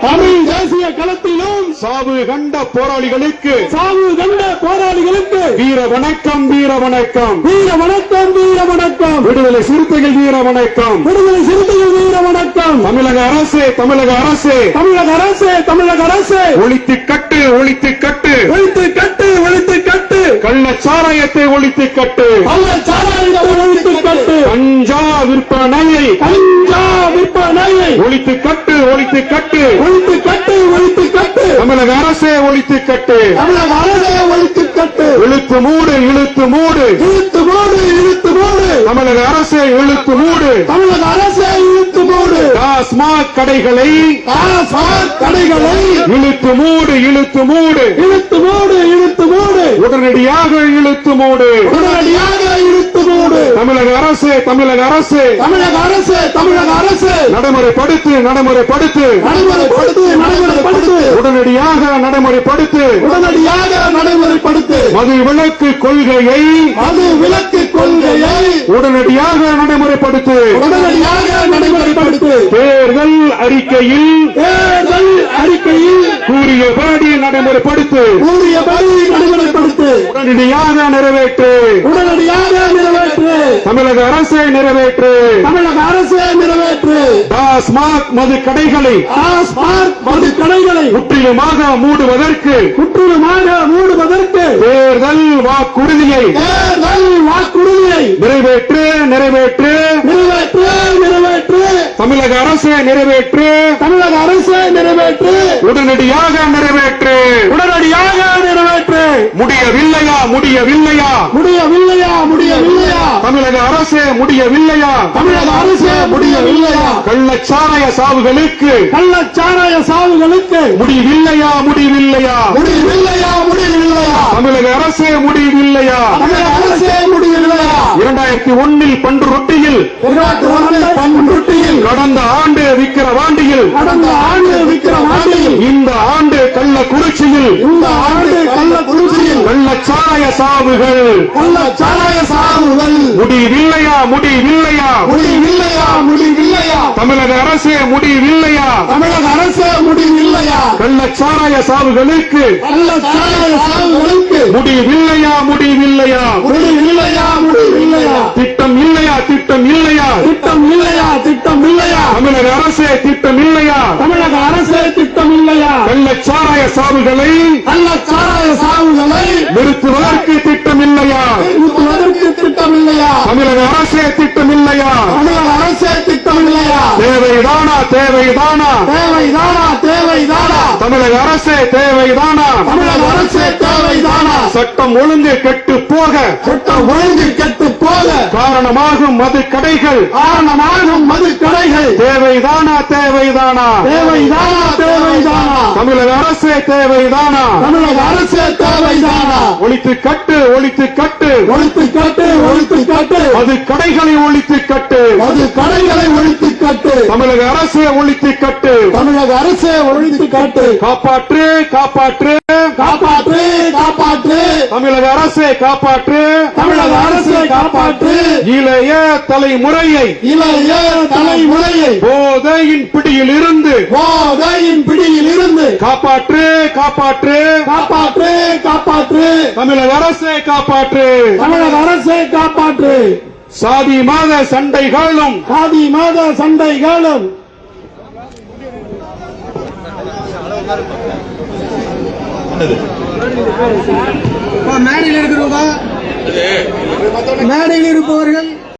தமிழ் தேசிய களத்திலும் சாவு கண்ட போராளிகளுக்கு சாவு கண்ட போராளிகளுக்கு வீர வணக்கம் வீர வணக்கம். வீர வணக்கம் வீர வணக்கம். விடுதலை சிறுத்தைகள் வீர வணக்கம். விடுதலை சிறுத்தைகள் வீர வணக்கம். தமிழக அரசு தமிழக அரசு. தமிழக அரசு தமிழக அரசு. ஒழித்து கட்டு ஒழித்து கட்டு. ஒழித்து கட்டு ஒழித்து கட்டு. கள்ளச்சாராயத்தை ஒழித்து கட்டு. கள்ள சாராயத்தை ஒழித்து கட்டு. கஞ்சா விற்பனையை கஞ்சா விற்பனையை ஒழித்து கட்டு ஒழித்து கட்டு. ஒழித்து கட்டு ஒழித்து கட்டு. தமிழக அரசே ஒழித்து கட்டு. தமிழக அரசை ஒழித்து கட்டு. இழுத்து மூடு இழுத்து மூடு. இழுத்து மூடு இழுத்து மூடு. தமிழக அரசே இழுத்து மூடு. தமிழக அரசை இழுத்து மூடு. டாஸ்மாக் கடைகளை டாஸ்மாக் கடைகளை. இழுத்து மூடு இழுத்து மூடு. இழுத்து மூடு இழுத்து மூடு. உடனடியாக இழுத்து மூடு. உடனடியாக தமிழக அரசு தமிழக அரசு தமிழக அரசு. தமிழக அரசு நடைமுறைப்படுத்து நடைமுறைப்படுத்து. நடைமுறைப்படுத்து நடைமுறைப்படுத்து. உடனடியாக நடைமுறைப்படுத்து. உடனடியாக நடைமுறைப்படுத்து. மது விலக்கு கொள்கையை அது விலக்கு கொள்கையை உடனடியாக நடைமுறைப்படுத்து. உடனடியாக நடைமுறைப்படுத்து. தேர்தல் அறிக்கையில் தேர்தல் அறிக்கையில் கூறியபடி நடைமுறைப்படுத்து. கூறியபடி உடனடியாக நிறைவேற்று. உடனடியாக நிறைவேற்று. தமிழக அரசை நிறைவேற்று. தமிழக அரசு நிறைவேற்று. டாஸ்மாக் மது கடைகளை டாஸ்மாக் மது கடைகளை முற்றிலுமாக மூடுவதற்கு முற்றிலுமாக மூடுவதற்கு தேர்தல் வாக்குறுதியை தேர்தல் வாக்குறுதியை நிறைவேற்று நிறைவேற்று. நிறைவேற்று நிறைவேற்று. தமிழக அரசு நிறைவேற்று. தமிழக அரசு நிறைவேற்று. உடனடியாக நிறைவேற்று. உடனடியாக முடியவில்லையா முடியவில்லையா? முடியவில்லையா முடியவில்லையா? தமிழக அரசு முடியவில்லையா? தமிழக அரசு முடியவில்லையா? கள்ளச்சாராய சாவுகளுக்கு கள்ளச்சாராய சாவுகளுக்கு முடிவில்லையா முடிவில்லையா முடியவில்லையா முடியவில்லையா? தமிழக அரசு முடிவில்லையா தமிழக அரசு முடியவில்லையா? இரண்டாயிரத்தி ஒன்னில் பன்று ரொட்டியில் கடந்த ஆண்டு விக்கிரவாண்டியில் கடந்த ஆண்டு விக்கிரம் ஆண்டியில் இந்த ஆண்டு கள்ளக்குறிச்சியில் இந்த கள்ளச்சாராய சாவுகள். கள்ளச்சாராய சாவுகள். முடிவில்லையா முடிவில்லையா? முடியவில்லையா முடியவில்லையா தமிழக அரசு முடிவில்லையா? தமிழக அரசு முடியவில்லையா கள்ளச்சாராய சாவுகளுக்கு. கள்ளச்சாராய சாவுகளுக்கு. முடிவில்லையா முடிவில்லையா? முடியவில்லையா முடியவில்லையா திட்டம் இல்லையா திட்டம் இல்லையா திட்டம் இல்லையா திட்டம் இல்லையா தமிழக அரசு திட்டம் இல்லையா தமிழக அரசு திட்டம் இல்லையா கள்ளச்சாராய சாவுகளை கள்ளச்சாராய சாவுகளை நிறுத்துவதற்கு திட்டம் இல்லையா நிறுத்துவதற்கு திட்டம் இல்லையா தமிழக அரசு திட்டம் இல்லையா தமிழக அரசு திட்டம் இல்லையா தேவைதானா தேவைதானா? தேவைதானா தேவைதானா? தமிழக அரசு தேவைதானா? தமிழக அரசு தேவைதானா? சட்டம் ஒழுங்கு கெட்டு போக. சட்டம் ஒழுங்கு கெட்டு போக. காரணமாகும் மது கடைகள். காரணமாகும் மது கடைகள். தேவைதானா தேவைதானா? தேவைதானா தமிழக அரசு தேவைதானா? தமிழக அரசு தேவைதானா? ஒழித்து கட்டு ஒழித்து கட்டு. ஒழித்து கட்டு ஒழித்து கட்டு. மது கடைகளை ஒழித்து கட்டு. மது கடைகளை ஒழித்து கட்டு. தமிழக அரசு ஒழித்து கட்டு. தமிழக அரசு ஒழித்து கட்டு. காப்பாற்று காப்பாற்று. காப்பாற்று காப்பாற்று. தமிழக அரசை காப்பாற்று. தமிழக அரசை காப்பாற்று. இளைய தலைமுறையை இளைய தலைமுறையை. போதையின் பிடியில் இருந்து போதையின் பிடியில் இருந்து. காப்பாற்று காப்பாற்று. காப்பாற்று காப்பாற்று. தமிழக அரசை காப்பாற்று. தமிழக அரசை காப்பாற்று. சாதி மத சண்டைகளும் சாதி மத சண்டைகளும். மேடையில் இருக்கிறவங்க மேடையில் இருப்பவர்கள்